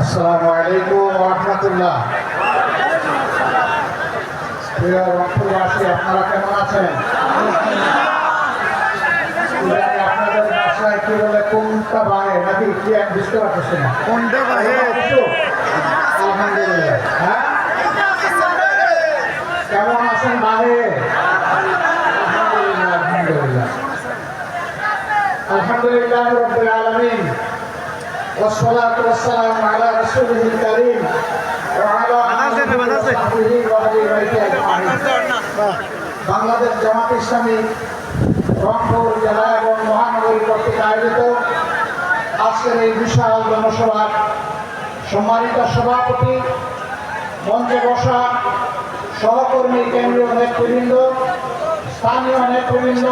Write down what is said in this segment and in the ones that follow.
আসসালামু আলাইকুম রহমতুল্লাহ। প্রিয় রংপুরবাসী আপনারা কেমন আছেন? আপনাদের বাসায় কি বলে কোনটা বাহে? নাকি কি আমি বুঝতে পারতেছি না কোনটা বাহে? আলহামদুলিল্লাহ। হ্যাঁ? কেমন আছেন বাহে? আলহামদুলিল্লাহ। আলহামদুলিল্লাহ রব্বুল আলামিন। والصلاة والسلام على رسوله الكريم وعلى آله وصحبه وأهل بيته أجمعين বাংলাদেশ জামাত ইসলামী রংপুর জেলা এবং মহানগরী কর্তৃক আয়োজিত আজকের এই বিশাল জনসভার সম্মানিত সভাপতি মঞ্চে বসা সহকর্মী কেন্দ্রীয় নেতৃবৃন্দ স্থানীয় নেতৃবৃন্দ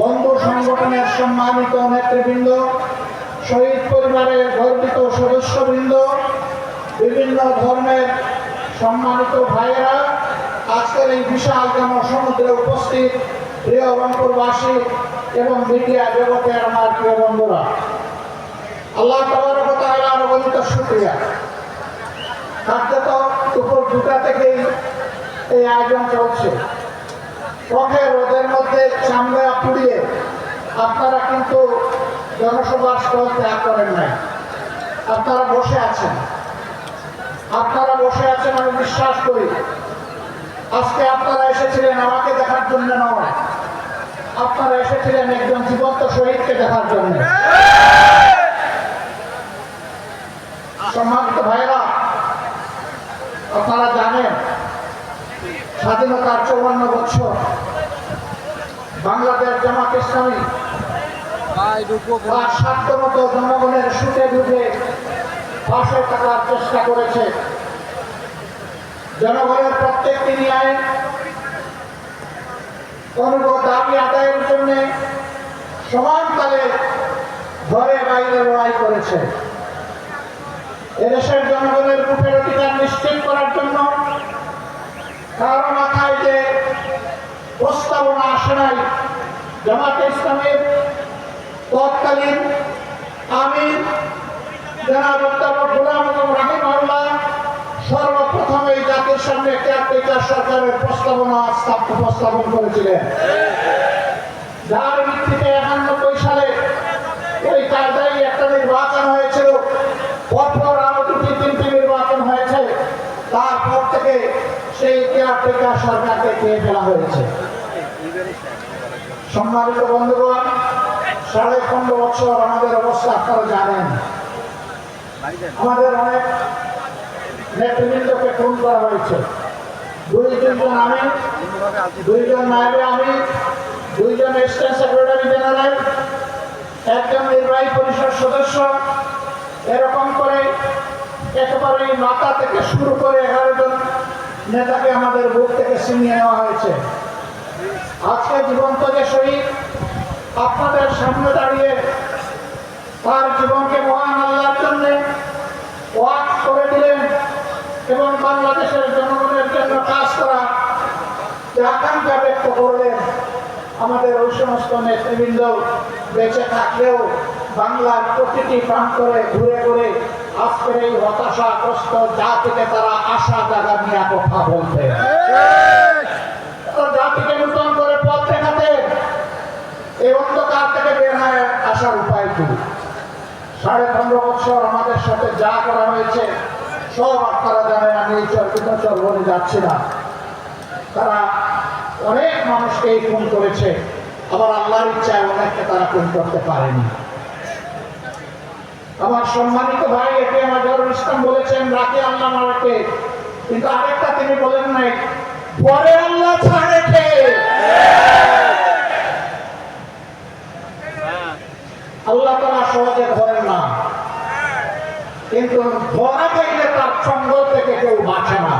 বন্ধু সংগঠনের সম্মানিত নেতৃবৃন্দ শহীদ পরিবারের গর্বিত সদস্যবৃন্দ, বিভিন্ন ধর্মের সম্মানিত ভাইয়েরা, আজকের এই বিশাল জনসমুদ্রে উপস্থিত প্রিয় রংপুরবাসী এবং মিডিয়া জগতের আমার প্রিয় বন্ধুরা। আল্লাহ তালার অগণিত শুক্রিয়া। কার্যত দুপুর দুটা থেকেই এই আয়োজন চলছে। পথে রোদের মধ্যে চামড়া পুড়িয়ে আপনারা কিন্তু জনসভার স্থল ত্যাগ করেন নাই। আপনারা বসে আছেন। আপনারা বসে আছেন, আমি বিশ্বাস করি। আজকে আপনারা এসেছিলেন আমাকে দেখার জন্য নয়। আপনারা এসেছিলেন একজন জীবন্ত শহীদকে দেখার জন্য সম্মানিত ভাইরা আপনারা জানেন স্বাধীনতার চৌবান্ন বছর বাংলাদেশ জামাত ইসলামী তার সাধ্যমতো জনগণের সুখে দুধে পাশে থাকার চেষ্টা করেছে। জনগণের প্রত্যেকটি ন্যায় অনুভব দাবি আদায়ের জন্য সমানকালে ঘরে বাইরে লড়াই করেছে। এদেশের জনগণের রূপের অধিকার নিশ্চিত করার জন্য কারও মাথায় যে প্রস্তাবনা আসে নাই, জামাতে ইসলামের তৎকালীন জনাব অধ্যাপক গোলাম আজম রাহিম সর্বপ্রথম এই জাতির সামনে কেয়ারটেকার সরকারের প্রস্তাবনা স্থাপ- উপস্থাপন করেছিলেন। যার ভিত্তিতে একানব্বই সালে ওই কায়দায় একটা নির্বাচন হয়েছিল। পরপর আরও দুটি, তিনটি নির্বাচন হয়েছে। তারপর থেকে সেই কেয়ারটেকার সরকারকে পেয়ে ফেলা হয়েছে। সম্মানিত বন্ধুগণ সাড়ে পনেরো বছর আমাদের অবস্থা, আপনারা জানেন। আমাদের অনেক নেতৃবৃন্দকে খুন করা হয়েছে। দুই তিনজন আমি, দুইজন নায়বে আমি, দুইজন স্টেট সেক্রেটারি জেনারেল, একজন নির্বাহী পরিষদ সদস্য। এরকম করে একেবারে মাথা থেকে শুরু করে এগারো জন নেতাকে আমাদের বুক থেকে ছিনিয়ে নেওয়া হয়েছে। আজকে জীবন্ত যে শহীদ আপনাদের সামনে দাঁড়িয়ে তার জীবনকে মহান আল্লাহর জন্য ওয়াক করে দিলেন এবং বাংলাদেশের জনগণের জন্য কাজ করা যে আকাঙ্ক্ষা ব্যক্ত করলেন, আমাদের ওই সমস্ত নেতৃবৃন্দ বেঁচে থাকলেও বাংলার প্রতিটি প্রান্তরে ঘুরে ঘুরে আজকের এই হতাশাগ্রস্ত জাতিকে তারা আশা জায়গা নিয়ে কথা বলতে জাতিকে নূতন করে পথ দেখাতে এই অন্ধকার থেকে বের হয়ে আসার উপায় কি? সাড়ে পনেরো বছর আমাদের সাথে যা করা হয়েছে, সব আপনারা জানেন, আমি এই চর্চিত চর বলে যাচ্ছি না। তারা অনেক মানুষকে এই খুন করেছে, আবার আল্লাহর ইচ্ছায় অনেককে তারা খুন করতে পারেনি। আমার সম্মানিত ভাই একে আমার ইসলাম বলেছেন রাখে আল্লাহ মারাকে। কিন্তু আরেকটা তিনি বলেন নাই, পরে আল্লাহ ছাড়ে কে আল্লাহ তারা সহজে ধরেন না। কিন্তু ধরা গেলে তার সঙ্গ থেকে কেউ বাঁচে না।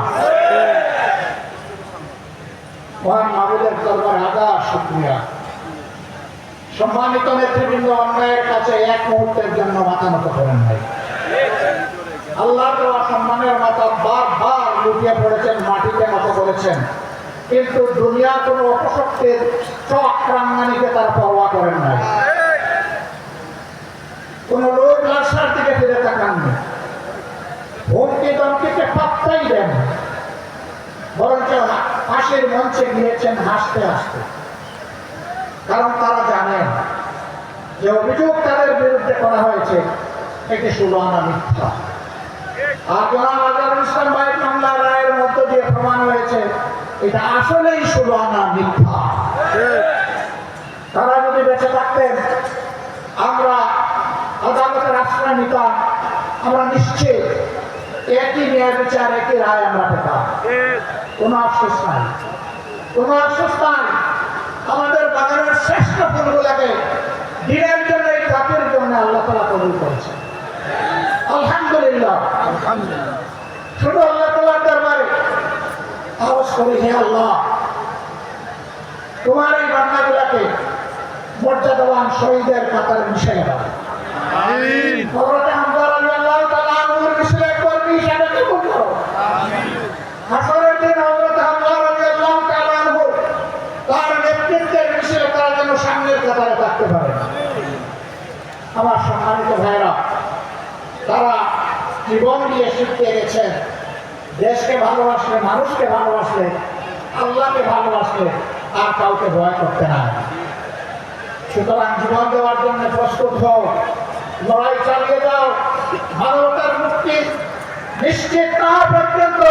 সম্মানিত এক মুহূর্তের জন্য মাথা করেন নাই। আল্লাহ সম্মানের মাথা মাটিতে মতো করেছেন। কিন্তু দুনিয়া কোনো অপশক্তির চক প্রাঙ্গানিকে তার পরোয়া করেন নাই। কোন লোক রাস্তার দিকে ফেলে তাকান না। হুমকি দমকিকে পাত্তাই দেন বরঞ্চ পাশের মঞ্চে গিয়েছেন হাসতে হাসতে। কারণ তারা জানেন যে অভিযোগ তাদের বিরুদ্ধে করা হয়েছে এটি শুধু মিথ্যা। আর জনাব আজহার ইসলাম ভাইয়ের মামলা রায়ের মধ্য দিয়ে প্রমাণ হয়েছে এটা আসলেই শুধু মিথ্যা। তারা যদি বেঁচে থাকতেন আমরা আদালতের আশ্রয় নিতাম আমরা নিশ্চিত, একই ন্যায় বিচার, একই রায় আমরা পেতাম। কোনো আফসোস নাই। কোনো আফসোস নাই। আমাদের বাগানের শ্রেষ্ঠ ফুলগুলোকে দিনের জন্য, এই জাতির জন্য আল্লাহ তালা কবুল করেছেন। আলহামদুলিল্লাহ। শুধু আল্লাহ তালার দরবারে। আওয়াজ করি, হে আল্লাহ, তোমার এই বান্নাগুলাকে মর্যাদাবান শহীদের কাতারে মিশে দাও। আমার সম্মানিত ভাইরা তারা জীবন দিয়ে শিখতে গেছেন দেশকে ভালোবাসলে মানুষকে ভালোবাসলে আল্লাহকে ভালোবাসলে আর কাউকে ভয় করতে না। সুতরাং জীবন দেওয়ার জন্য প্রস্তুত হও। লড়াই চালিয়ে যাও। মানবতার মুক্তি নিশ্চিত না পর্যন্ত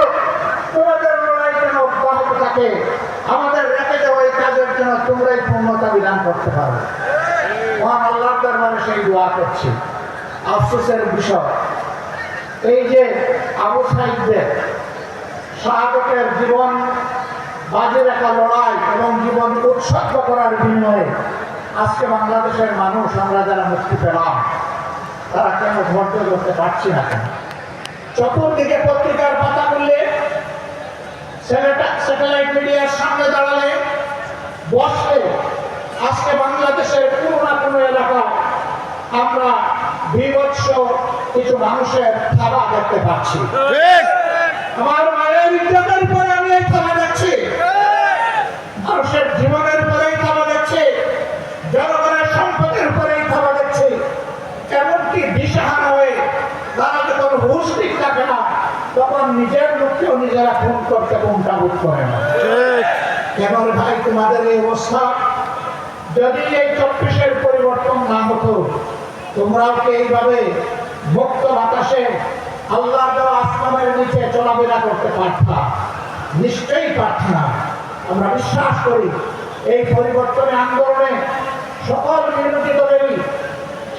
তোমাদের লড়াই যেন অব্যাহত থাকে। আমাদের রেখে যাওয়া এই কাজের জন্য তোমরাই পূর্ণতা বিধান করতে পারো। মহান আল্লাহ দরবারে সেই দোয়া করছি। আফসোসের বিষয়, এই যে আবু সাহিদদের শাহাদতের জীবন, বাজে রাখা লড়াই এবং জীবন উৎসর্গ করার বিনিময়ে আজকে বাংলাদেশের মানুষ, আমরা যারা মুক্তি পেলাম তারা কেন ধৈর্য করতে পারছি না কেন? চতুর্দিকে পত্রিকার পাতা করলে স্যাটেলাইট মিডিয়ার সামনে দাঁড়ালে বসলে আজকে বাংলাদেশের কোনো না কোনো এলাকায় আমরা বিভৎস কিছু মানুষের থাবা দেখতে পাচ্ছি। আমার মায়ের ইজ্জতের পরে আমি এই থাবা দেখছি। মানুষের জীবনের এমনকি দিশাহারা হয়ে তারা যখন হুশ ঠিক থাকে না তখন নিজের লোককেও নিজেরা ফোন করতে করে না। কেবল ভাই তোমাদের এই অবস্থা যদি এই চব্বিশের পরিবর্তন না হতো তোমরাও কি এইভাবে মুক্ত বাতাসে আল্লাহ দেওয়া আসমানের নিচে চলাফেরা করতে পারতা? নিশ্চয়ই পারত। না আমরা বিশ্বাস করি এই পরিবর্তনের আন্দোলনে সকল বিরোধী দলেরই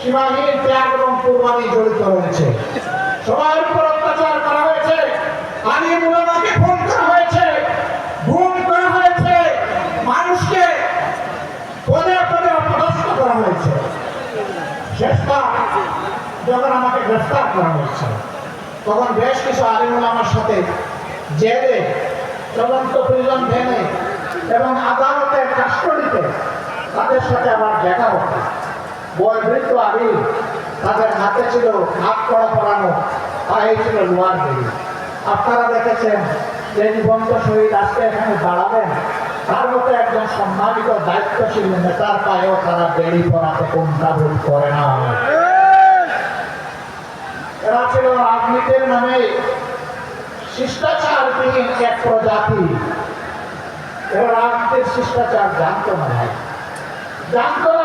সীমাহীন ত্যাগ এবং কোরবানি জড়িত রয়েছে। সবার উপর অত্যাচার করা হয়েছে। আলী মুলামাকে ফোন করা হয়েছে। গুম করা হয়েছে। মানুষকে পদে পদে অপদস্থ করা হয়েছে। শেষবার যখন আমাকে গ্রেফতার করা হয়েছে, তখন বেশ কিছু আলিমুল আমার সাথে জেলে, চলন্ত প্রিজন ভ্যানে এবং আদালতের কাস্টডিতে তাদের সাথে আমার দেখা হতো। আলিম তাদের হাতে ছিল হাত কড়া পড়ানো পায়ে ছিল লোয়ার আপনারা দেখেছেন যে শহীদ আজকে এখানে দাঁড়াবেন। তার মতো একজন সম্মানিত দায়িত্বশীল নেতার পায়েও তারা বেড়ি পড়াতে করে না। এরা ছিল রাজনীতির নামে শিষ্টাচারবিহীন এক প্রজাতি। এরা রাজনীতির শিষ্টাচার জানতো না ভাই। না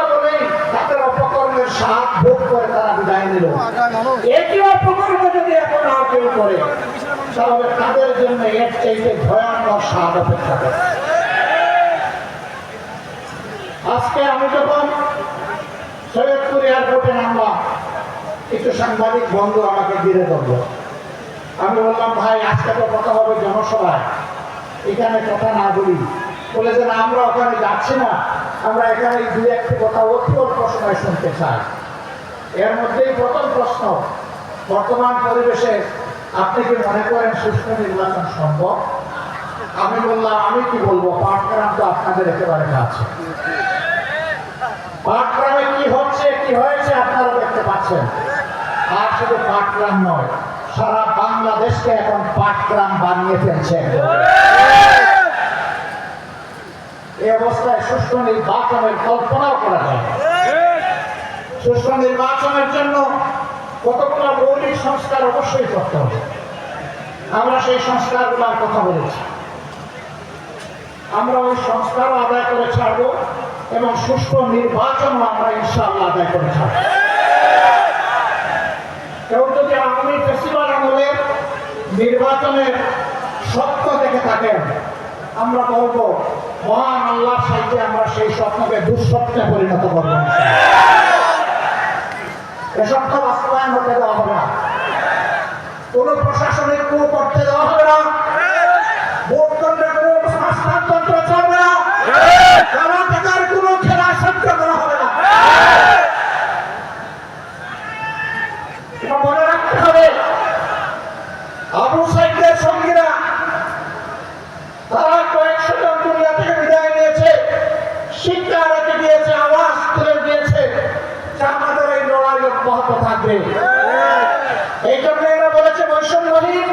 সাত ভোগ করে তারা বিদায় নিল। একই অপকর্ম যদি এখন আর কেউ করে, তাহলে তাদের জন্য এর চাইতে ভয়ানক স্বাদ অপেক্ষা করে। আজকে আমি যখন সৈয়দপুর এয়ারপোর্টে নামলাম, কিছু সাংবাদিক বন্ধু আমাকে ঘিরে ধরলো। আমি বললাম, ভাই, আজকে তো কথা হবে জনসভায়। এখানে কথা না বলি। বলে যে আমরা ওখানে যাচ্ছি না। আমরা এখানে দু একটি কথা অতি অল্প সময় শুনতে চাই। এর মধ্যেই প্রথম প্রশ্ন, বর্তমান পরিবেশে আপনি কি মনে করেন সুষ্ঠু নির্বাচন সম্ভব? আমি বললাম, আমি কি বলব পাটগ্রাম তো আপনাদের একেবারে কাছে। পাটগ্রামে কি হচ্ছে, কি হয়েছে আপনারা দেখতে পাচ্ছেন। আর শুধু পাটগ্রাম নয়, সারা বাংলাদেশকে এখন পাটগ্রাম বানিয়ে ফেলছে। অবস্থায় সুষ্ঠু নির্বাচনের কল্পনাও করা যায়। সুষ্ঠু নির্বাচনের জন্য কতগুলো মৌলিক সংস্কার অবশ্যই করতে হবে। আমরা সেই সংস্কারগুলোর কথা বলেছি। আমরা ওই সংস্কারও আদায় করে ছাড়বো এবং সুষ্ঠু নির্বাচনও আমরা ইনশাআল্লাহ আদায় করে ছাড়বো। কেউ যদি আগামী ফেস্টিভ্যাল আমলের নির্বাচনের স্বপ্ন দেখে থাকেন, আমরা বলব মহান আল্লাহর সাহায্যে আমরা সেই স্বপ্নকে দুঃস্বপ্নে পরিণত করব। এসব তো বাস্তবায়ন হতে দেওয়া হবে না। কোন প্রশাসনের কু করতে দেওয়া হবে না। ভোটতন্ত্রে কোনো হস্তান্তর চলবে না কারও টাকার কোনো খেলা সহ্য করা হবে না এটা মনে রাখতে হবে আবু সাইদের সঙ্গীরা তারা কয়েকশো জন দুনিয়া থেকে বিদায় নিয়েছে শিক্ষা রেখে দিয়েছে আওয়াজ তুলে দিয়েছে যে আমাদের এই লড়াই অব্যাহত থাকবে এই জন্য এরা বলেছে বৈষম্যহীন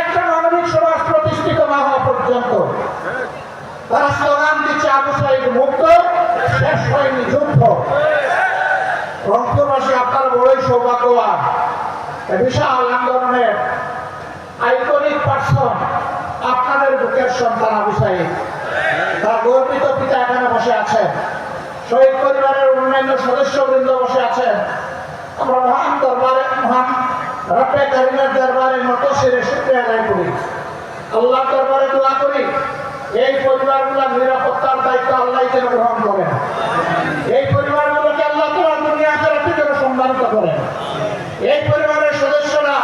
একটা মানবিক সমাজ প্রতিষ্ঠিত না হওয়া পর্যন্ত। তারা স্লোগান দিচ্ছে আবু সাইদ মুক্ত, শেষ হয়নি যুদ্ধ। রংপুরবাসী আপনার বড়ই সৌভাগ্যবান বিশাল আন্দোলনের আইকনিক পার্সন আপনাদের বুকের সন্তান আবু সাইদ। তার গর্বিত পিতা এখানে বসে আছেন। শহীদ পরিবারের অন্যান্য সদস্যবৃন্দ বসে আছেন। মহান দরবারে, মহান রব্বে কারিমের দরবারে নত সেরে শুক্রিয়া আদায় করি। আল্লাহ দরবারে দোয়া করি, এই পরিবারগুলোর নিরাপত্তার দায়িত্ব আল্লাহ যেন গ্রহণ করেন। এই পরিবারগুলোকে আল্লাহ তোমার দুনিয়া আখেরাতে যেন সম্মানিত করেন। এই পরিবারের সদস্যরা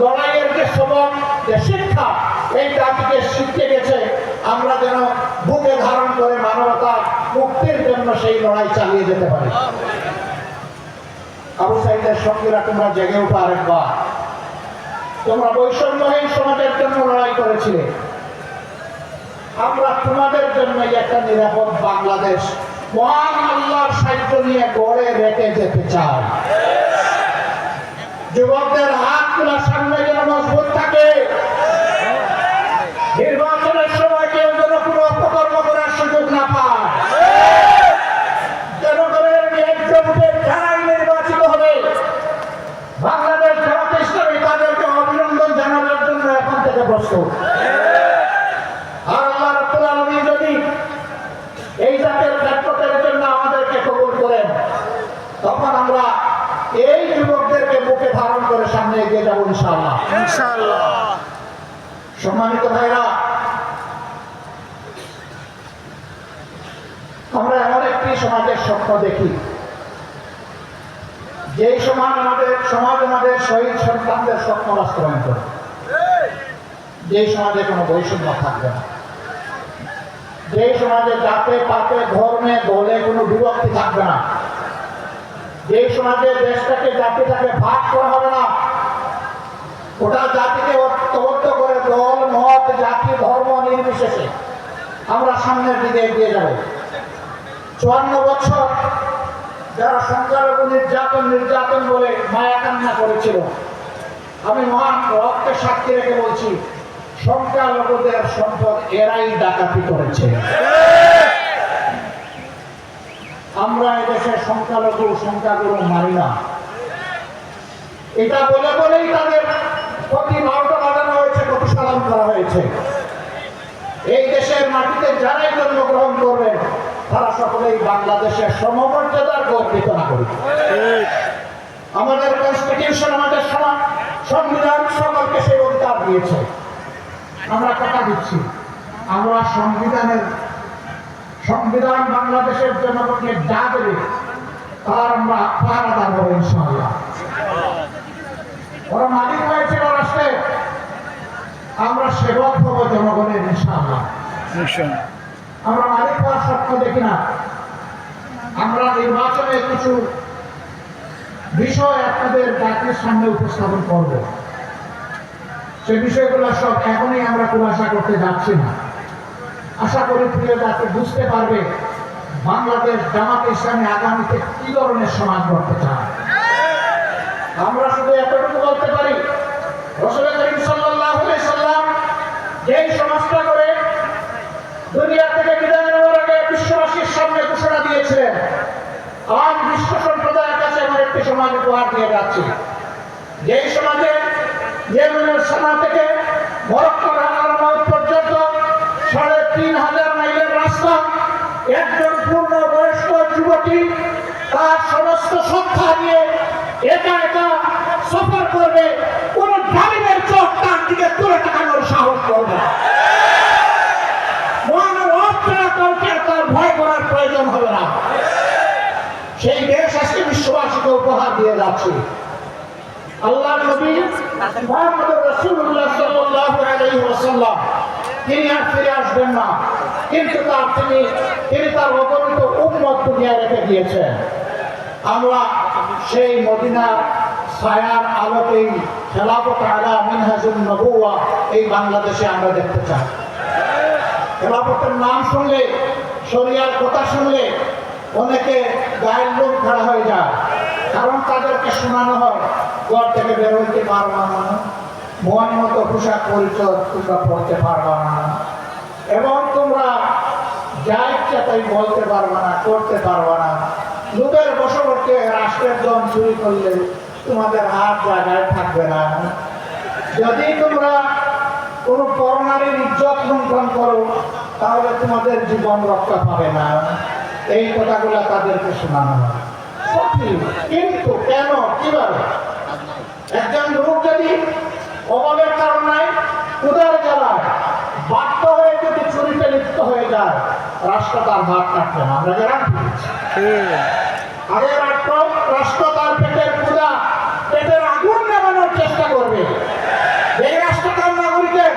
লড়াইয়ের যে সবক, যে শিক্ষা, এই জাতিকে শিখতে গেছে, আমরা যেন বুকে ধারণ করে মানবতা মুক্তির জন্য সেই লড়াই চালিয়ে যেতে পারি। আবু সাইদের সঙ্গীরা তোমরা জেগে উঠো আরেকবার। তোমরা বৈষম্যহীন সমাজের জন্য লড়াই করেছিলে। আমরা তোমাদের জন্য একটা নিরাপদ বাংলাদেশ, মহান আল্লাহর সাহিত্য নিয়ে গড়ে রেখে যেতে চাই। যুবকদের হাত তোলার সামনে যেন মজবুত থাকে। নির্বাচনের সময় কেউ যেন কোনো অপকর্ম করার সুযোগ না পায় জনগণের ন্যায্য ভোটে যারাই নির্বাচিত হবে বাংলাদেশ জামাত ইসলামী তাদেরকে অভিনন্দন জানানোর জন্য এখন থেকে প্রস্তুত আর আল্লাহ রাব্বুল আলামিন যদি এই জাতের ক্ষেত্রতের জন্য আমাদেরকে কবুল করেন তখন আমরা এই যুবকদেরকে বুকে ধারণ করে সামনে এগিয়ে যাব ইনশাআল্লাহ ইনশাআল্লাহ সম্মানিত ভাইরা, আমরা এমন একটি সমাজের স্বপ্ন দেখি। যেই সমাজ আমাদের সমাজ আমাদের শহীদ সন্তানদের স্বপ্ন বাস্তবায়ন করে। যেই সমাজে কোনো বৈষম্য থাকবে না। যেই সমাজে জাতে পাতে, ধর্মে, দলে কোনো বিভক্তি থাকবে না। যেই সমাজে দেশটাকে, জাতিটাকে ভাগ করা হবে না। ওটা জাতিকে ঐক্যবদ্ধ করে দল মত জাতি ধর্ম নির্বিশেষে আমরা সামনের দিকে এগিয়ে যাব। চুয়ান্ন বছর যারা সংখ্যালঘু নির্যাতন নির্যাতন বলে মায়া কান্না করেছিল, আমি মহান রবকে সাক্ষী রেখে বলছি, সংখ্যালঘুদের সম্পদ এরাই ডাকাতি করেছে। আমরা এদেশে সংখ্যালঘু সংখ্যাগুরু মানি না। এটা বলে বলেই তাদের প্রতি বারোটা বাজানো হয়েছে প্রতি সালাম করা হয়েছে। মাটিতে যারাই জন্মগ্রহণ করবেন তারা সকলেই বাংলাদেশের সমমর্যাদার গর্বিত নাগরিক আমাদের কনস্টিটিউশন আমাদের সমাজ সংবিধান সকলকে সেই অধিকার দিয়েছে। আমরা কথা দিচ্ছি। আমরা সংবিধানের, সংবিধান বাংলাদেশের জনগণকে যা দেবে, তার আমরা পাহারা দেবো ইনশাআল্লাহ। ওরা মালিক হয়েছিল রাষ্ট্রে আমরা সেবক হব জনগণের ইনশাআল্লাহ। আমরা মালিক হওয়ার স্বপ্ন দেখি না। আমরা নির্বাচনে কিছু বিষয় আপনাদের জাতির সামনে উপস্থাপন করব। সে বিষয়গুলো সব এখনই আমরা খুলাসা করতে যাচ্ছি না। আশা করি প্রিয় জাতি বুঝতে পারবে বাংলাদেশ জামাত ইসলামী আগামীতে কি ধরনের সমাজ গড়তে চায়। আমরা শুধু এতটুকু বলতে পারি রসুল করিম সাল্লাল্লাহু সাল্লাম যেই সমাজটা দুনিয়া থেকে বিদায় নেওয়ার আগে বিশ্ববাসীর সামনে ঘোষণা দিয়েছিলেন। আর বিশ্ব সম্প্রদায়ের কাছে আমার একটি সমাজ উপহার দিয়ে যাচ্ছি। যে সমাজে ইয়েমেনের সীমা থেকে মরক্কোর হারামাউদ পর্যন্ত সাড়ে তিন হাজার মাইলের রাস্তা একজন পূর্ণ বয়স্ক যুবকী তার সমস্ত সত্তা নিয়ে একা একা সফর করবে, কোন গ্রামীণের চোখ তার দিকে তুলে তাকানোর সাহস করবে না। উপহার দিয়ে যাচ্ছে। আল্লাহ তিনি আর ফিরে আসবেন না। কিন্তু তার তিনি তিনি তার দুনিয়া রেখে দিয়েছেন আমরা সেই মদিনা ছায়ার আলোকেই খেলাফত আলা মিনহাজুন নবুয়া এই বাংলাদেশে আমরা দেখতে চাই। খেলাফতের নাম শুনলে, শরিয়ার কথা শুনলে অনেকে গায়ের লোক খাড়া হয়ে যায়। কারণ তাদেরকে শোনানো হয়, ঘর থেকে বের হইতে পারবা না। মন মতো পোশাক পরিচয় তোমরা পড়তে পারবা না। এবং তোমরা যা ইচ্ছা তাই বলতে পারবা না, করতে পারবা না। লোকের বসবর্তী রাষ্ট্রের দম চুরি করলে তোমাদের হাত জায়গায় থাকবে না। যদি তোমরা কোন পরনারীর ইজ্জত লঙ্ঘন করো, তাহলে তোমাদের জীবন রক্ষা পাবে না। এই কথাগুলো তাদেরকে শোনানো হয়। কিন্তু কেন কীভাবে? একজন লোক যদি অভাবের কারণে উদার জ্বালায় বাধ্য হয়ে যদি চুরিতে লিপ্ত হয়ে যায় রাষ্ট্র তার হাত কাটবে না। আমরা দিচ্ছি। আগে রাষ্ট্র রাষ্ট্র তার পেটের পূজা পেটের আগুন নেবানোর চেষ্টা করবে এই রাষ্ট্র তার নাগরিকের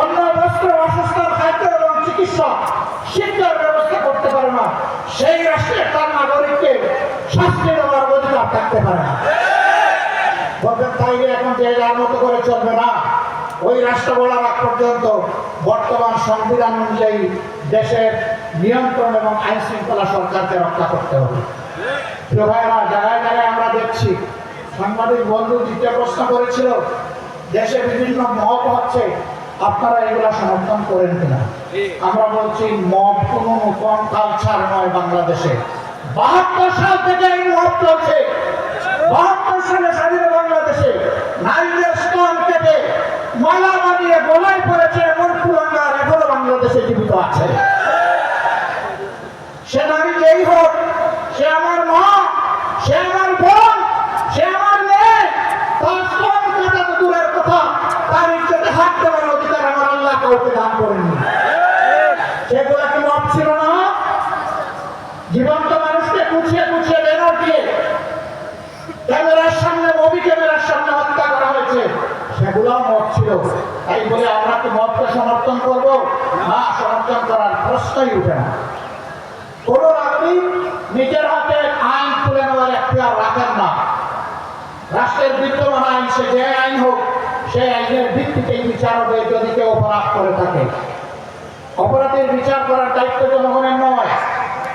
অন্য বস্ত্র বাসস্থান খাদ্য এবং চিকিৎসা শিক্ষার ব্যবস্থা করতে পারে না সেই রাষ্ট্রের তার নাগরিককে শাস্তি দেওয়ার অধিকার থাকতে পারে না তাইলে এখন যে যার মতো করে চলবে না। ওই রাষ্ট্র বলার আগ পর্যন্ত বর্তমান সংবিধান অনুযায়ী দেশের নিয়ন্ত্রণ এবং আইন শৃঙ্খলা সরকারকে রক্ষা করতে হবে। জায়গায় জায়গায় আমরা দেখছি, সাংবাদিক বন্ধু দ্বিতীয় প্রশ্ন করেছিল, দেশে বিভিন্ন মব হচ্ছে, আপনারা এগুলা সমর্থন করেন কিনা? আমরা বলছি, মব কোনো নতুন কালচার নয় বাংলাদেশে। বাহাত্তর সাল থেকে এই মব চলছে। বাহাত্তর সালে স্বাধীন বাংলাদেশে নারীদের স্তন কেটে মালা বানিয়ে গলায় পড়েছে, এমন কুলাঙ্গার এখনও বাংলাদেশে জীবিত আছে। সে নারী যেই হোক, সে আমার মা, সে আমার বোন, সে আমার মেয়ে, তার স্তন কাটা তো দূরের কথা, তার ইজ্জতে হাত দেওয়ার অধিকার আমার আল্লাহ কাউকে দান করেননি। সেগুলা কি মত ছিল না? জীবন্ত মানুষকে কুচিয়ে বেরোর দিয়ে সামনে মুভি ক্যামেরার সামনে হত্যা করা হয়েছে। সেগুলোও মত ছিল। তাই বলে আমরা কি মতকে সমর্থন করব? না, সমর্থন করার প্রশ্নই উঠে না। কোন নাগরিক নিজের হাতে আইন তুলে নেওয়ার এখতিয়ার রাখেন না। রাষ্ট্রের বিদ্যমান আইন, সে যে আইন হোক সেই আইনের ভিত্তিতেই বিচার হবে যদি কেউ অপরাধ করে থাকে। অপরাধের বিচার করার দায়িত্ব জনগণের নয়।